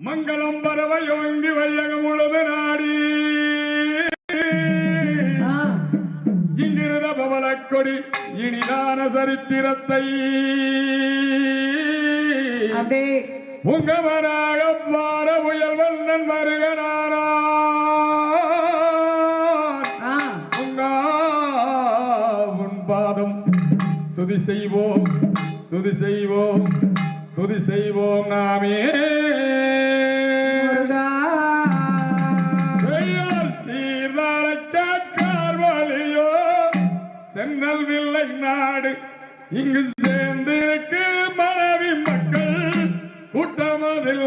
மங்களம் பரவயோங்கி வையகம் உழுது நாடி. இங்கிருந்த பவளக்கொடி இனிதான சரித்திரத்தை. உங்கவராக பார புயல் வண்ணன் வருகிறாரா உன் பாதம் துதி செய்வோம் துதி செய்வோம் துதி செய்வோம் நாமே. இங்கு சேர்ந்திருக்கு மனைவி மக்கள். கூட்டமதில்